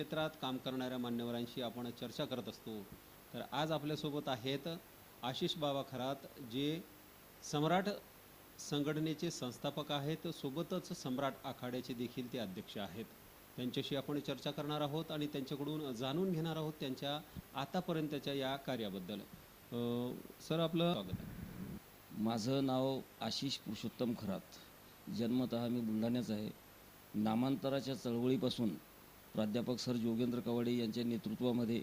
क्षेत्रात काम करणाऱ्या मान्यवरांशी आपण चर्चा करत असतो. तर आज आपल्यासोबत आहेत आशिष बाबा खरात जे सम्राट संघटनेचे संस्थापक आहेत. सोबतच सम्राट आखाड्याचे देखील ते अध्यक्ष आहेत. त्यांच्याशी आपण चर्चा करणार आहोत आणि त्यांच्याकडून जाणून घेणार आहोत त्यांच्या आतापर्यंतच्या या कार्याबद्दल. सर आपलं स्वागत आहे. माझं नाव आशिष पुरुषोत्तम खरात. जन्मतः मी बुलढाण्याचा आहे. नामांतराच्या चळवळीपासून प्राध्यापक सर जोगेंद्र कवाडे यांच्या नेतृत्वामध्ये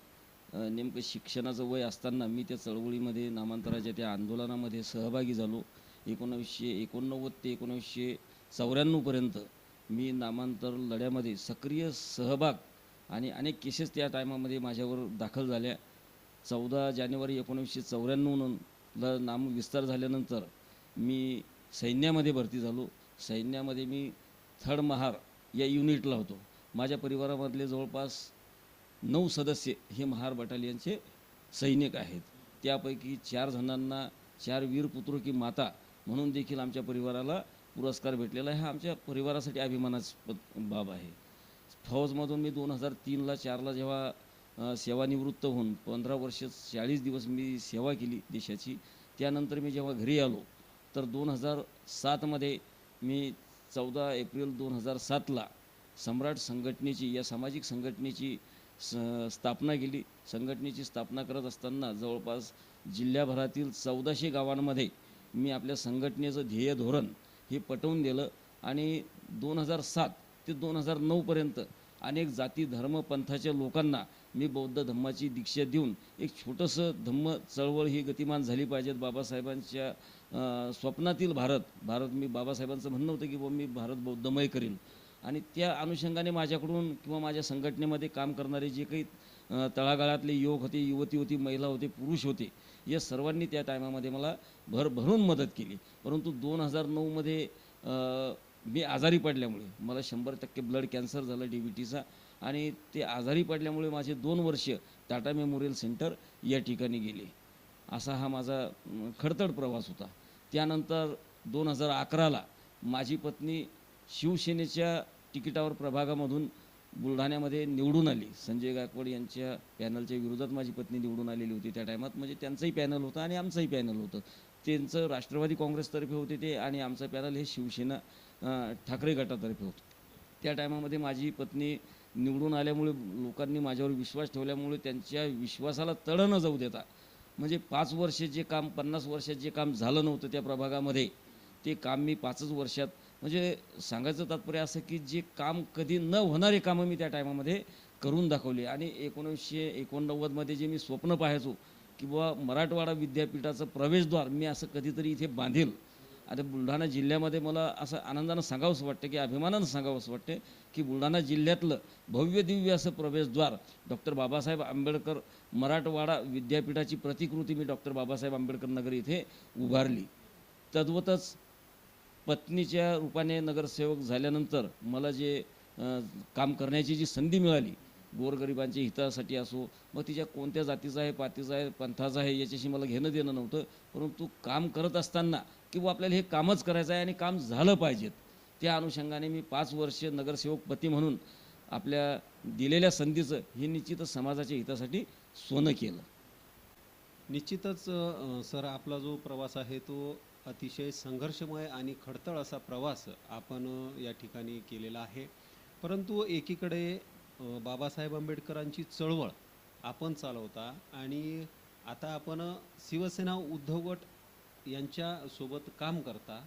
नेमकं शिक्षणाचं वय असताना मी त्या चळवळीमध्ये नामांतराच्या त्या आंदोलनामध्ये सहभागी झालो. एकोणावीसशे एकोणनव्वद ते एकोणावीसशे चौऱ्याण्णवपर्यंत मी नामांतर लढ्यामध्ये सक्रिय सहभाग आणि अनेक केसेस त्या टायमामध्ये माझ्यावर दाखल झाल्या. चौदा जानेवारी एकोणीसशे चौऱ्याण्णवला नाम विस्तार झाल्यानंतर मी सैन्यामध्ये भरती झालो. सैन्यामध्ये मी थर्ड महार या युनिटला होतो. माझ्या परिवारामधले जवळपास नऊ सदस्य हे महार बटालियनचे सैनिक आहेत. त्यापैकी चार जणांना चार वीर पुत्र की माता म्हणून देखील आमच्या परिवाराला पुरस्कार भेटलेला आहे. हा आमच्या परिवारासाठी अभिमानास्पद बाब आहे. फौजमधून मी दोन हजार तीनला चारला जेव्हा सेवानिवृत्त होऊन पंधरा वर्ष चाळीस दिवस मी सेवा केली देशाची त्यानंतर मी जेव्हा घरी आलो तर दोन हजार सातमध्ये मी चौदा एप्रिल दोन हजार सातला सम्राट संघटनेची या सामाजिक संघटनेची स स्थापना केली. संघटनेची स्थापना करत असताना जवळपास जिल्ह्याभरातील चौदाशे गावांमध्ये मी आपल्या संघटनेचं ध्येय धोरण हे पटवून दिलं आणि दोन हजार सात ते दोन हजार नऊपर्यंत अनेक जाती धर्म पंथाच्या लोकांना मी बौद्ध धम्माची दीक्षा देऊन एक छोटंसं धम्म चळवळ ही गतिमान झाली पाहिजेत. बाबासाहेबांच्या स्वप्नातील भारत भारत मी बाबासाहेबांचं म्हणणं होतं की बुवा मी भारत बौद्धमय करीन. आणि त्या अनुषंगाने माझ्याकडून किंवा माझ्या संघटनेमध्ये काम करणारे जे काही तळागाळातले युवक होते युवती होती महिला होते पुरुष होते या सर्वांनी त्या टायमामध्ये मला भर भरून मदत केली. परंतु दोन हजार नऊमध्ये मी आजारी पडल्यामुळे मला शंभर टक्के ब्लड कॅन्सर झालं डी बी टीचा आणि ते आजारी पडल्यामुळे माझे दोन वर्ष टाटा मेमोरियल सेंटर या ठिकाणी गेले. असा हा माझा खडतड प्रवास होता. त्यानंतर दोन हजार अकराला माझी पत्नी शिवसेनेच्या तिकिटावर प्रभागामधून बुलढाण्यामध्ये निवडून आली. संजय गायकवाड यांच्या पॅनलच्या विरोधात माझी पत्नी निवडून आलेली होती त्या टायमात. म्हणजे त्यांचंही पॅनल होतं आणि आमचंही पॅनल होतं. त्यांचं राष्ट्रवादी काँग्रेसतर्फे होते ते आणि आमचं पॅनल हे शिवसेना ठाकरे गटातर्फे होतं. त्या टायमामध्ये माझी पत्नी निवडून आल्यामुळे लोकांनी माझ्यावर विश्वास ठेवल्यामुळे त्यांच्या विश्वासाला तड न जाऊ देता म्हणजे पाच वर्ष जे काम पन्नास वर्षात जे काम झालं नव्हतं त्या प्रभागामध्ये ते काम मी पाचच वर्षात म्हणजे सांगायचं तात्पर्य असं की जे काम कधी न होणारे कामं मी त्या टायमामध्ये करून दाखवली. आणि एकोणीसशे एकोणनव्वदमध्ये जे मी स्वप्न पाहायचो की बुवा मराठवाडा विद्यापीठाचं प्रवेशद्वार मी असं कधीतरी इथे बांधेल. आता बुलढाणा जिल्ह्यामध्ये मला असं आनंदानं सांगावंसं वाटतं की अभिमानानं सांगावंसं वाटते की बुलढाणा जिल्ह्यातलं भव्य दिव्य असं प्रवेशद्वार डॉक्टर बाबासाहेब आंबेडकर मराठवाडा विद्यापीठाची प्रतिकृती मी डॉक्टर बाबासाहेब आंबेडकर नगर इथे उभारली. तद्वतच पत्नीच्या रूपाने नगरसेवक झाल्यानंतर मला जे काम करण्याची जी संधी मिळाली गोरगरिबांच्या हितासाठी असो मग तिच्या कोणत्या जातीचा आहे पातीचा आहे पंथाचा आहे याच्याशी मला घेणं देणं नव्हतं. परंतु काम करत असताना किंवा आपल्याला हे कामच करायचं आहे आणि काम झालं पाहिजेत त्या अनुषंगाने मी पाच वर्ष नगरसेवक पती म्हणून आपल्या दिलेल्या संधीचं हे निश्चितच समाजाच्या हितासाठी सोनं केलं. निश्चितच सर आपला जो प्रवास आहे तो अतिशय संघर्षमय आणि खडतळ असा प्रवास आपण या ठिकाणी केलेला आहे. परंतु एकीकडे बाबासाहेब आंबेडकरांची चळवळ आपण चालवता आणि आता आपण शिवसेना उद्धव गट यांच्यासोबत काम करता.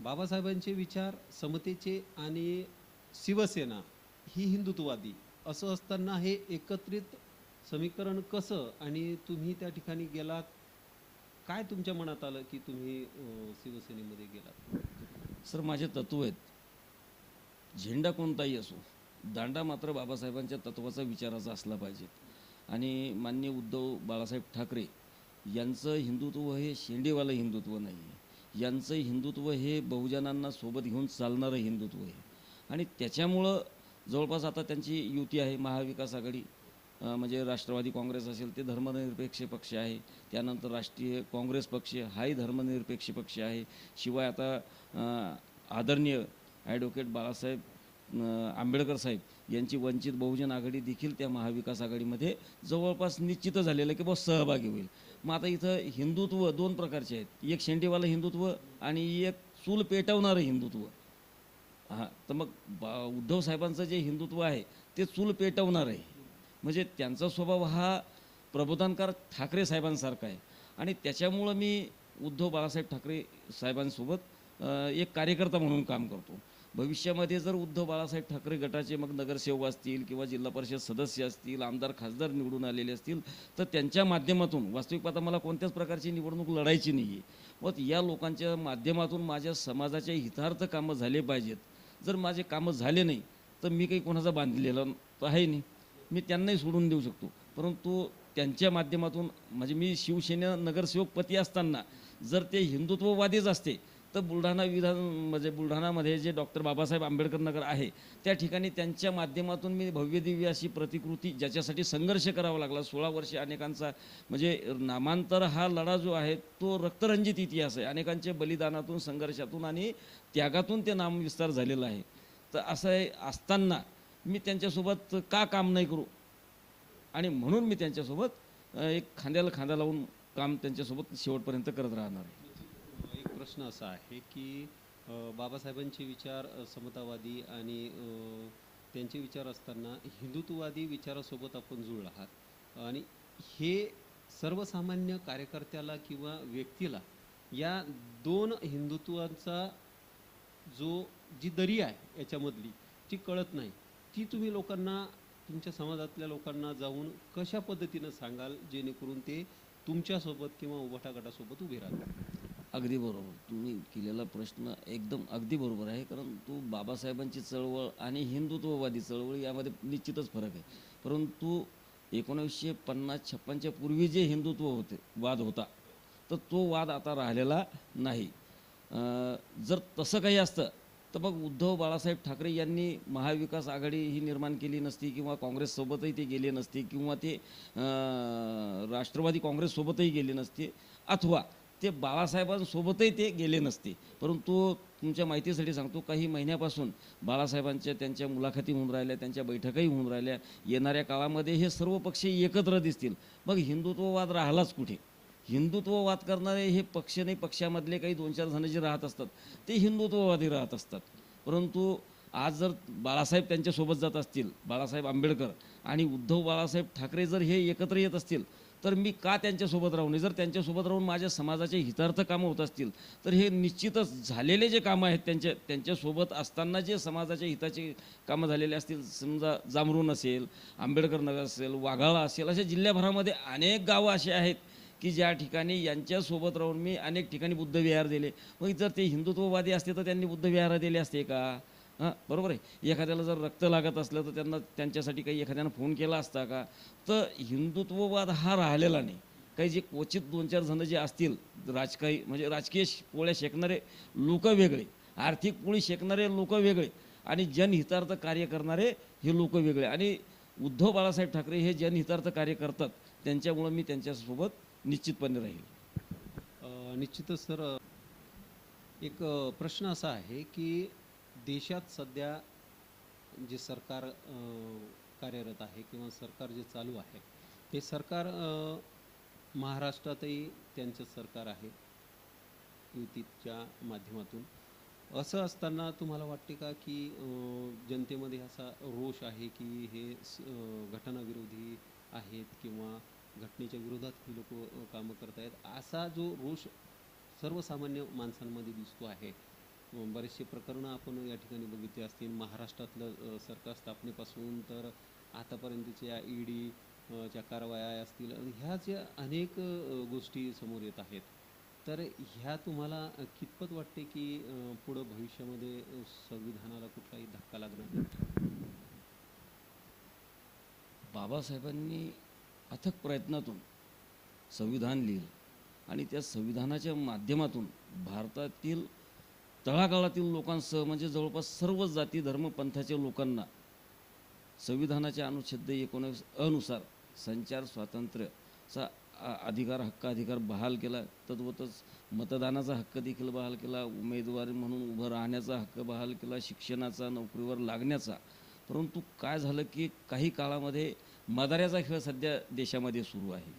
बाबासाहेबांचे विचार समतेचे आणि शिवसेना ही हिंदुत्ववादी. असं असताना हे एकत्रित समीकरण कसं आणि तुम्ही त्या ठिकाणी गेलात? काय तुमच्या मनात आलं की तुम्ही शिवसेनेमध्ये गेलात? सर माझे तत्व आहेत. झेंडा कोणताही असो दांडा मात्र बाबासाहेबांच्या तत्वाचा विचाराचा असला पाहिजे. आणि मान्य उद्धव बाळासाहेब ठाकरे यांचं हिंदुत्व हे शेंडेवालं हिंदुत्व नाही आहे. यांचं हिंदुत्व हे बहुजनांना सोबत घेऊन चालणारं हिंदुत्व आहे. आणि त्याच्यामुळं जवळपास आता त्यांची युती आहे महाविकास आघाडी. म्हणजे राष्ट्रवादी काँग्रेस असेल ते धर्मनिरपेक्ष पक्ष आहे. त्यानंतर राष्ट्रीय काँग्रेस पक्ष हाही धर्मनिरपेक्ष पक्ष आहे. शिवाय आता आदरणीय ॲडव्होकेट बाळासाहेब आंबेडकर साहेब यांची वंचित बहुजन आघाडी देखील त्या महाविकास आघाडीमध्ये जवळपास निश्चित झालेलं आहे की बस सहभागी होईल. मग आता इथं हिंदुत्व दोन प्रकारचे आहेत. एक शेंडीवालं हिंदुत्व आणि एक चूल पेटवणारं हिंदुत्व. हां तर मग बा उद्धव साहेबांचं जे हिंदुत्व आहे ते चूल पेटवणार आहे. म्हणजे त्यांचा स्वभाव हा प्रबोधनकार ठाकरे साहेबांसारखा आहे. आणि त्याच्यामुळं मी उद्धव बाळासाहेब ठाकरे साहेबांसोबत एक कार्यकर्ता म्हणून काम करतो. भविष्यामध्ये जर उद्धव बाळासाहेब ठाकरे गटाचे मग नगरसेवक असतील किंवा जिल्हा परिषद सदस्य असतील आमदार खासदार निवडून आलेले असतील तर त्यांच्या माध्यमातून वास्तविक पाहता मला कोणत्याच प्रकारची निवडणूक लढायची नाही आहे मग या लोकांच्या माध्यमातून माझ्या समाजाच्या हितार्थ कामं झाले पाहिजेत. जर माझे कामं झाले नाही तर मी काही कोणाचा बांधलेला तर आहे नाही. मी त्यांनाही सोडून देऊ शकतो. परंतु त्यांच्या माध्यमातून म्हणजे मी शिवसेना नगरसेवक पती असताना जर ते हिंदुत्ववादीच असते तर बुलढाणा विधान म्हणजे बुलढाणामध्ये जे डॉक्टर बाबासाहेब आंबेडकर नगर आहे त्या ठिकाणी त्यांच्या माध्यमातून मी भव्यदिव्य अशी प्रतिकृती ज्याच्यासाठी संघर्ष करावा लागला. सोळा वर्षे अनेकांचा म्हणजे नामांतर हा लढा जो आहे तो रक्तरंजित इतिहास आहे. अनेकांच्या बलिदानातून संघर्षातून आणि त्यागातून ते नामविस्तार झालेला आहे. तर असं आहे असताना मी त्यांच्यासोबत का काम नाही करू? आणि म्हणून मी त्यांच्यासोबत एक खांद्याला खांदा लावून काम त्यांच्यासोबत शेवटपर्यंत करत राहणार आहे. एक प्रश्न असा आहे की बाबासाहेबांचे विचार समतावादी आणि त्यांचे विचार असताना हिंदुत्ववादी विचारासोबत आपण जुळला आहात. आणि हे सर्वसामान्य कार्यकर्त्याला किंवा व्यक्तीला या दोन हिंदुत्वांचा जो जी दरी आहे याच्यामधली ती कळत नाही. ती तुम्ही लोकांना तुमच्या समाजातल्या लोकांना जाऊन कशा पद्धतीनं सांगाल जेणेकरून ते तुमच्यासोबत किंवा उभाटा गटासोबत उभे राहतात अगदी बरोबर. तुम्ही केलेला प्रश्न एकदम अगदी बरोबर आहे कारण तो बाबासाहेबांची चळवळ आणि हिंदुत्ववादी चळवळ यामध्ये निश्चितच फरक आहे. परंतु एकोणीसशे पन्नास छप्पनच्या पूर्वी जे हिंदुत्व होते वाद होता तर तो वाद आता राहिलेला नाही. जर तसं काही असतं तर मग उद्धव बाळासाहेब ठाकरे यांनी महाविकास आघाडी ही निर्माण केली नसती किंवा काँग्रेससोबतही ते गेले नसते किंवा ते राष्ट्रवादी काँग्रेससोबतही गेले नसते अथवा ते बाळासाहेबांसोबतही ते गेले नसते. परंतु तुमच्या माहितीसाठी सांगतो काही महिन्यापासून बाळासाहेबांच्या त्यांच्या मुलाखती होऊन राहिल्या त्यांच्या बैठकाही होऊन राहिल्या. येणाऱ्या काळामध्ये हे सर्व पक्ष एकत्र दिसतील. मग हिंदुत्ववाद राहिलाच कुठे? हिंदुत्ववाद करणारे हे पक्ष नाही पक्षामधले काही दोन चार जण जे राहत असतात ते हिंदुत्ववादी राहत असतात. परंतु आज जर बाळासाहेब त्यांच्यासोबत जात असतील बाळासाहेब आंबेडकर आणि उद्धव बाळासाहेब ठाकरे जर हे एकत्र येत असतील तर मी का त्यांच्यासोबत राहू नये? जर त्यांच्यासोबत राहून माझ्या समाजाचे हितार्थ कामं होत असतील तर हे निश्चितच झालेले जे कामं आहेत त्यांच्या त्यांच्यासोबत असताना जे समाजाच्या हिताचे कामं झालेले असतील समजा जामरून असेल आंबेडकर नगर असेल वाघाळा असेल अशा जिल्ह्याभरामध्ये अनेक गावं असे आहेत की ज्या ठिकाणी यांच्यासोबत राहून मी अनेक ठिकाणी बुद्धविहार दिले. मग जर ते हिंदुत्ववादी असते तर त्यांनी बुद्धविहार दिले असते का? हां बरोबर आहे? एखाद्याला जर रक्त लागत असलं तर त्यांना त्यांच्यासाठी काही एखाद्यानं फोन केला असता का? तर हिंदुत्ववाद हा राहिलेला नाही. काही जे क्वचित दोन चार जण जे असतील राजकीय म्हणजे राजकीय पोळ्या शेकणारे लोक वेगळे आर्थिक पोळी शेकणारे लोक वेगळे आणि जनहितार्थ कार्य करणारे हे लोक वेगळे. आणि उद्धव बाळासाहेब ठाकरे हे जनहितार्थ कार्य करतात. त्यांच्यामुळं मी त्यांच्यासोबत निश्चितपणे राहील. निश्चितच सर एक प्रश्न असा आहे की देशात सध्या जे सरकार कार्यरत आहे किंवा सरकार जे चालू आहे ते सरकार महाराष्ट्रातही त्यांचं सरकार आहे युतीच्या माध्यमातून. असं असताना तुम्हाला वाटते का की जनतेमध्ये असा रोष आहे की हे घटनाविरोधी आहेत किंवा घटनेच्या विरोधात ही लोक कामं करत आहेत असा जो रोष सर्वसामान्य माणसांमध्ये दिसतो आहे बरेचसे प्रकरणं आपण या ठिकाणी बघितली असतील. महाराष्ट्रातलं सरकार स्थापनेपासून तर आतापर्यंतच्या ई डी च्या कारवाया असतील ह्या ज्या अनेक गोष्टी समोर येत आहेत तर ह्या तुम्हाला कितपत वाटते की पुढं भविष्यामध्ये संविधानाला कुठलाही धक्का लागणार? बाबासाहेबांनी अथक प्रयत्नातून संविधान लिहिलं. आणि त्या संविधानाच्या माध्यमातून भारतातील तळागाळातील लोकांसह म्हणजे जवळपास सर्व जाती धर्म पंथाच्या लोकांना संविधानाच्या अनुच्छेद एकोणीस अनुसार संचार स्वातंत्र्याचा अधिकार हक्क अधिकार बहाल केला. तद्वतच मतदानाचा हक्क देखील बहाल केला. उमेदवारी म्हणून उभं राहण्याचा हक्क बहाल केला. शिक्षणाचा नोकरीवर लागण्याचा. परंतु काय झालं की काही काळामध्ये मदाऱ्याचा खेळ सध्या देशामध्ये सुरू आहे.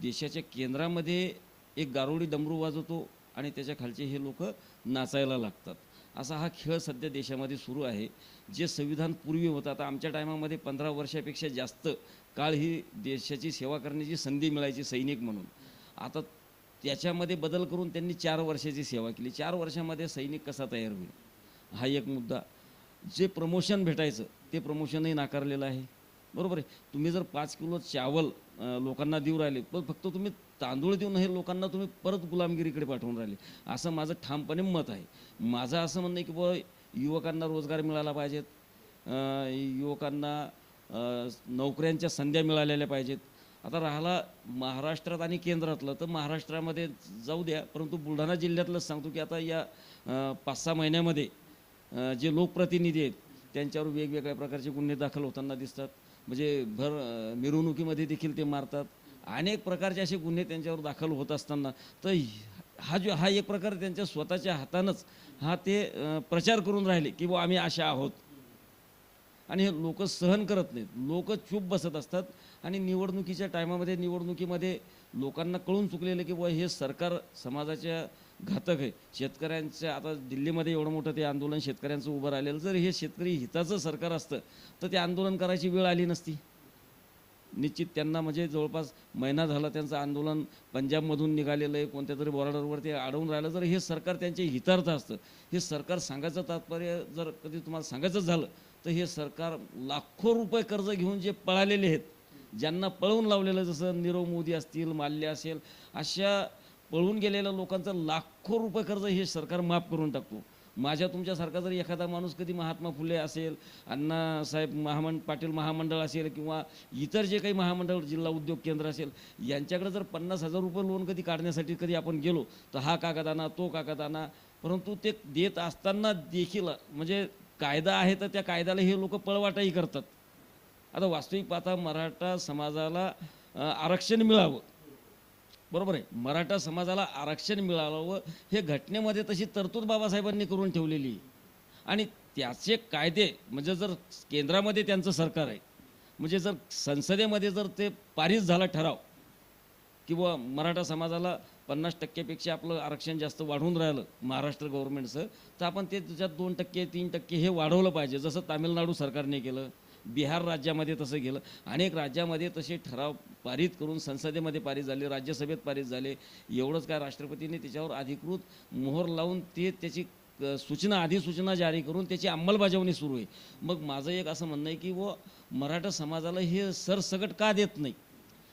देशाच्या केंद्रामध्ये एक गारोडी डमरू वाजवतो आणि त्याच्या खालचे हे लोक नाचायला लागतात. असा हा खेळ सध्या देशामध्ये सुरू आहे. जे संविधान पूर्वी होतं आता आमच्या टायमामध्ये पंधरा वर्षापेक्षा जास्त काळ ही देशाची सेवा करण्याची संधी मिळायची सैनिक म्हणून. आता त्याच्यामध्ये बदल करून त्यांनी चार वर्षाची सेवा केली. चार वर्षामध्ये सैनिक कसा तयार होईल? हा एक मुद्दा. जे प्रमोशन भेटायचं ते प्रमोशनही नाकारलेलं आहे. बरोबर आहे. तुम्ही जर पाच किलो चावल लोकांना देऊ राहिले पण फक्त तुम्ही तांदूळ देऊन हे लोकांना तुम्ही परत गुलामगिरीकडे पाठवून राहिले. असं माझं ठामपणे मत आहे. माझं असं म्हणणं आहे की बुवा युवकांना रोजगार मिळाला पाहिजेत. युवकांना नोकऱ्यांच्या संध्या मिळालेल्या पाहिजेत. आता राहिला महाराष्ट्रात आणि केंद्रातलं तर महाराष्ट्रामध्ये जाऊ द्या परंतु बुलढाणा जिल्ह्यातलंच सांगतो की आता या पाच सहा महिन्यामध्ये जे लोकप्रतिनिधी आहेत त्यांच्यावर वेगवेगळ्या प्रकारचे गुन्हे दाखल होताना दिसतात. म्हणजे भर मिरवणुकीमध्ये देखील ते मारतात. अनेक प्रकारचे असे गुन्हे त्यांच्यावर दाखल होत असताना. तर हा जो हा एक प्रकार त्यांच्या स्वतःच्या हातानंच हा ते प्रचार करून राहिले की बुवा आम्ही अशा आहोत. आणि हे लोक सहन करत नाहीत. लोक चूप बसत असतात आणि निवडणुकीच्या टायमामध्ये निवडणुकीमध्ये लोकांना कळून चुकलेलं की बुवा हे सरकार समाजाच्या घातक आहे. शेतकऱ्यांच्या आता दिल्लीमध्ये एवढं मोठं ते आंदोलन शेतकऱ्यांचं उभं राहिलेलं जर हे शेतकरी हिताचं सरकार असतं तर ते आंदोलन करायची वेळ आली नसती. निश्चित त्यांना म्हणजे जवळपास महिना झाला त्यांचं आंदोलन पंजाबमधून निघालेलं आहे कोणत्या तरी बॉर्डरवर ते अडवून राहिलं. जर हे सरकार त्यांचे हितार्थ असतं हे सरकार सांगायचं तात्पर्य जर कधी तुम्हाला सांगायचं झालं तर हे सरकार लाखो रुपये कर्ज घेऊन जे पळालेले आहेत ज्यांना पळवून लावलेलं जसं नीरव मोदी असतील माल्य असेल अशा पळून गेलेल्या लोकांचं लाखो रुपये कर्ज हे सरकार माफ करून टाकतो. माझ्या तुमच्यासारखा जर एखादा माणूस कधी महात्मा फुले असेल अण्णासाहेब महामंड पाटील महामंडळ असेल किंवा इतर जे काही महामंडळ जिल्हा उद्योग केंद्र असेल यांच्याकडे जर पन्नास हजार रुपये लोन कधी काढण्यासाठी कधी आपण गेलो तर हा कागद आणा तो कागद आणा परंतु ते देत असताना देखील म्हणजे कायदा आहे तर त्या कायद्याला हे लोक पळवाटाही करतात. आता वास्तविक पाहता मराठा समाजाला आरक्षण मिळावं. बरोबर आहे मराठा समाजाला आरक्षण मिळावं हे घटनेमध्ये तशी तरतूद बाबासाहेबांनी करून ठेवलेली आहे. आणि त्याचे कायदे म्हणजे जर केंद्रामध्ये त्यांचं सरकार आहे म्हणजे जर संसदेमध्ये जर ते पारित झाला ठराव किंवा मराठा समाजाला पन्नास टक्क्यापेक्षा आपलं आरक्षण जास्त वाढवून राहिलं महाराष्ट्र गव्हर्नमेंटचं तर आपण ते त्याच्यात दोन टक्के तीन टक्के हे वाढवलं पाहिजे जसं तामिळनाडू सरकारने केलं बिहार राज्यामध्ये तसं गेलं. अनेक राज्यामध्ये तसे ठराव पारित करून संसदेमध्ये पारित झाले राज्यसभेत पारित झाले. एवढंच काय राष्ट्रपतींनी त्याच्यावर अधिकृत मोहर लावून ते त्याची सूचना अधिसूचना जारी करून त्याची अंमलबजावणी सुरू आहे. मग माझं एक असं म्हणणं आहे की व मराठा समाजाला हे सरसकट का देत नाही?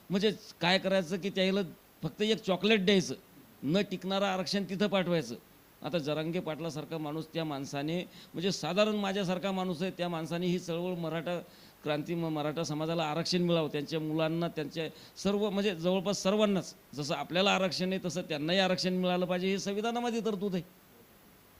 म्हणजे काय करायचं की त्याला फक्त एक चॉकलेट द्यायचं न टिकणारं आरक्षण तिथं पाठवायचं? आता जरांगे पाटलासारखा माणूस त्या माणसाने म्हणजे साधारण माझ्यासारखा माणूस आहे त्या माणसाने ही चळवळ मराठा क्रांती म- मराठा समाजाला आरक्षण मिळावं त्यांच्या मुलांना त्यांच्या सर्व म्हणजे जवळपास सर्वांनाच जसं आपल्याला आरक्षण आहे तसं त्यांनाही आरक्षण मिळालं पाहिजे हे संविधानामध्ये तरतूद आहे.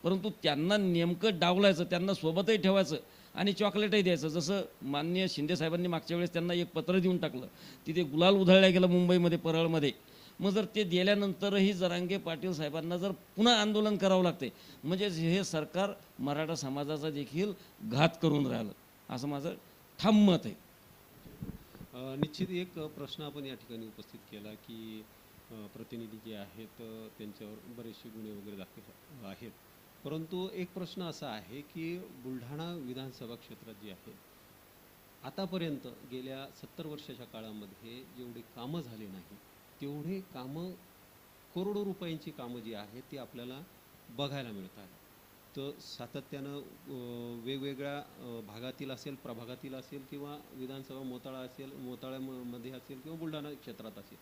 परंतु त्यांना नेमकं डावलायचं त्यांना सोबतही ठेवायचं आणि चॉकलेटही द्यायचं. जसं माननीय शिंदे साहेबांनी मागच्या वेळेस त्यांना एक पत्र देऊन टाकलं तिथे गुलाल उधळल्या गेलं मुंबईमध्ये परळमध्ये. मग जर ते दिल्यानंतरही जरांगे पाटील साहेबांना जर पुन्हा आंदोलन करावं लागते म्हणजेच हे सरकार मराठा समाजाचा देखील घात करून राहिलं. असं माझं ठाम मत आहे. निश्चित एक प्रश्न आपण या ठिकाणी उपस्थित केला की प्रतिनिधी जे आहेत त्यांच्यावर बरेचसे गुन्हे वगैरे दाखल आहेत. परंतु एक प्रश्न असा आहे की बुलढाणा विधानसभा क्षेत्रात जे आहे आतापर्यंत गेल्या सत्तर वर्षाच्या काळामध्ये जेवढी कामं झाली नाही तेवढे कामं करोडो रुपयांची कामं जी आहेत ती आपल्याला बघायला मिळतात. तर सातत्यानं वेगवेगळ्या भागातील असेल प्रभागातील असेल किंवा विधानसभा मोताळा असेल मोताळ्यामध्ये असेल किंवा बुलढाणा क्षेत्रात असेल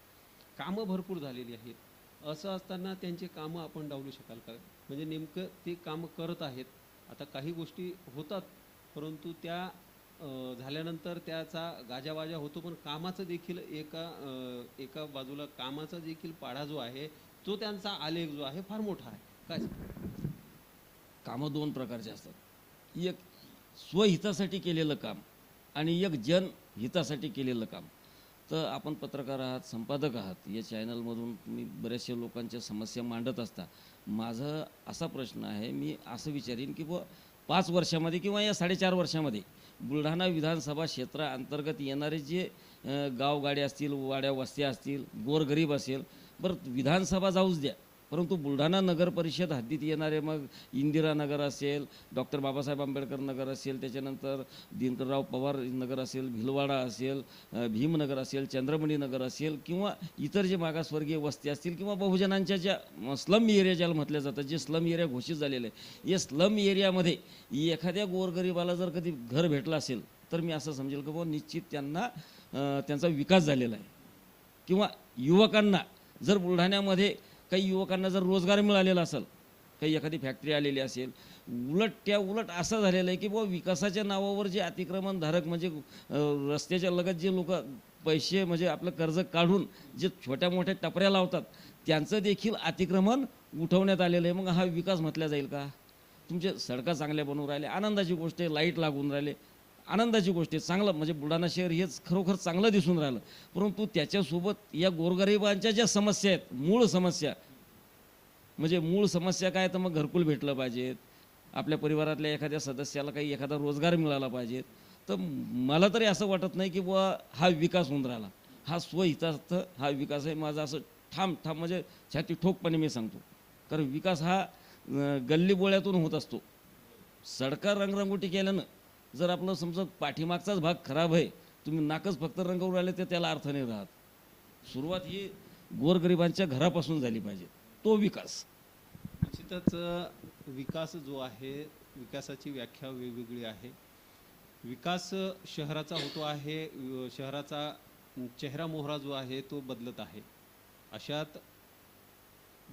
कामं भरपूर झालेली आहेत. असं असताना त्यांचे कामं आपण डावलू शकाल का? म्हणजे नेमकं ते कामं करत आहेत. आता काही गोष्टी होतात परंतु त्या झाल्यानंतर त्याचा गाजावाजा होतो पण कामाचं देखील एका एका बाजूला कामाचा देखील पाढा जो आहे तो त्यांचा आलेख जो आहे फार मोठा आहे. काय कामं दोन प्रकारचे असतात. एक स्वहितासाठी केलेलं काम आणि एक जनहितासाठी केलेलं काम. तर आपण पत्रकार आहात संपादक आहात या चॅनलमधून तुम्ही बऱ्याचशा लोकांच्या समस्या मांडत असता. माझा असा प्रश्न आहे मी असं विचारीन की बुवा पाच वर्षामध्ये किंवा या साडेचार वर्षामध्ये बुलढाणा विधानसभा क्षेत्राअंतर्गत येणारे जे अं, गावगाड्या असतील वाड्या वस्त्या असतील गोरगरीब असेल बरं विधानसभा जाऊच द्या. परंतु बुलढाणा नगर परिषद हद्दीत येणारे मग इंदिरा नगर असेल डॉक्टर बाबासाहेब आंबेडकर नगर असेल त्याच्यानंतर दिनकरराव पवार नगर असेल भिलवाडा असेल भीमनगर असेल चंद्रमणी नगर असेल किंवा इतर जे मागासवर्गीय वस्ती असतील किंवा बहुजनांच्या ज्या स्लम एरिया ज्याला म्हटल्या जातात जे स्लम एरिया घोषित झालेले आहे या स्लम एरियामध्ये एखाद्या गोरगरिबाला जर कधी घर भेटलं असेल तर मी असं समजेल की बाबा निश्चित त्यांना त्यांचा विकास झालेला आहे. किंवा युवकांना जर बुलढाण्यामध्ये काही युवकांना जर रोजगार मिळालेला असेल काही एखादी फॅक्टरी आलेली असेल उलट त्या उलट असं झालेलं आहे की बुवा विकासाच्या नावावर जे अतिक्रमणधारक म्हणजे रस्त्याच्या लगत जे लोक पैसे म्हणजे आपलं कर्ज काढून जे छोट्या मोठ्या टपऱ्या लावतात त्यांचं देखील अतिक्रमण उठवण्यात आलेलं आहे. मग हा विकास म्हटला जाईल का? तुमचे सडका चांगल्या बनवून राहिले आनंदाची गोष्ट आहे लाइट लागून राहिले. आनंदाची गोष्ट आहे. चांगलं म्हणजे बुलढाणा शहर हेच खरोखर चांगलं दिसून राहिलं. परंतु त्याच्यासोबत या गोरगरिबांच्या ज्या समस्या आहेत मूळ समस्या म्हणजे मूळ समस्या काय तर मग घरकुल भेटलं पाहिजेत आपल्या परिवारातल्या एखाद्या सदस्याला काही एखादा रोजगार मिळाला पाहिजेत तर मला तरी असं वाटत नाही की बुवा हा विकास होऊन राहिला. हा स्वहितार्थ हा विकास आहे. माझा असं ठाम ठाम म्हणजे छाती ठोकपणे मी सांगतो. कारण विकास हा गल्लीबोळ्यातून होत असतो. सडका रंगरंगोटी केल्यानं जर आपलं समजा पाठीमागचाच भाग खराब आहे तुम्ही नाकच फक्त रंगवून राहिले तर त्याला अर्थ नाही राहत. सुरुवात ही गोरगरिबांच्या घरापासून झाली पाहिजे. तो विकास. निश्चितच विकास जो आहे विकासाची व्याख्या वेगवेगळी आहे. विकास शहराचा होतो आहे शहराचा चेहरा मोहरा जो आहे तो बदलत आहे. अशात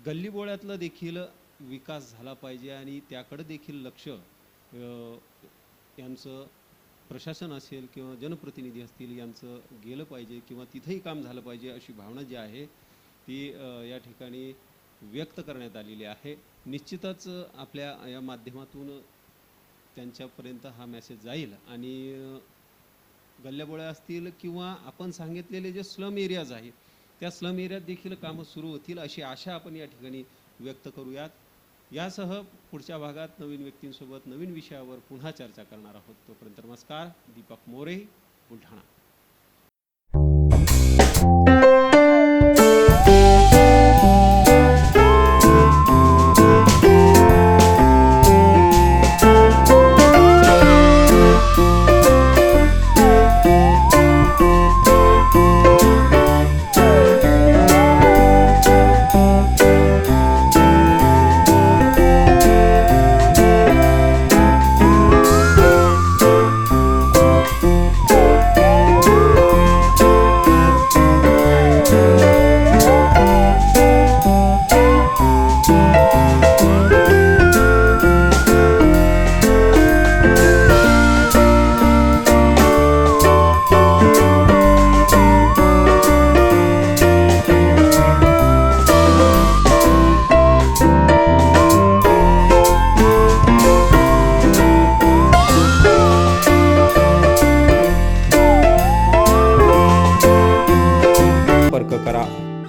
गल्लीबोळ्यातलं देखील विकास झाला पाहिजे आणि त्याकडे देखील लक्ष यांचं प्रशासन असेल किंवा जनप्रतिनिधी असतील यांचं गेलं पाहिजे किंवा तिथेही काम झालं पाहिजे अशी भावना जी आहे ती या ठिकाणी व्यक्त करण्यात आलेली आहे. निश्चितच आपल्या या माध्यमातून त्यांच्यापर्यंत हा मेसेज जाईल आणि गल्ल्याबोळ्या असतील किंवा आपण सांगितलेले जे स्लम एरियाज आहेत त्या स्लम एरियात देखील कामं सुरू होतील अशी आशा आपण या ठिकाणी व्यक्त करूयात. यासह पुढच्या भागात नवीन व्यक्तींसोबत नवीन विषयावर पुन्हा चर्चा करणार आहोत. तोपर्यंत नमस्कार दीपक मोरे बुलढाणा.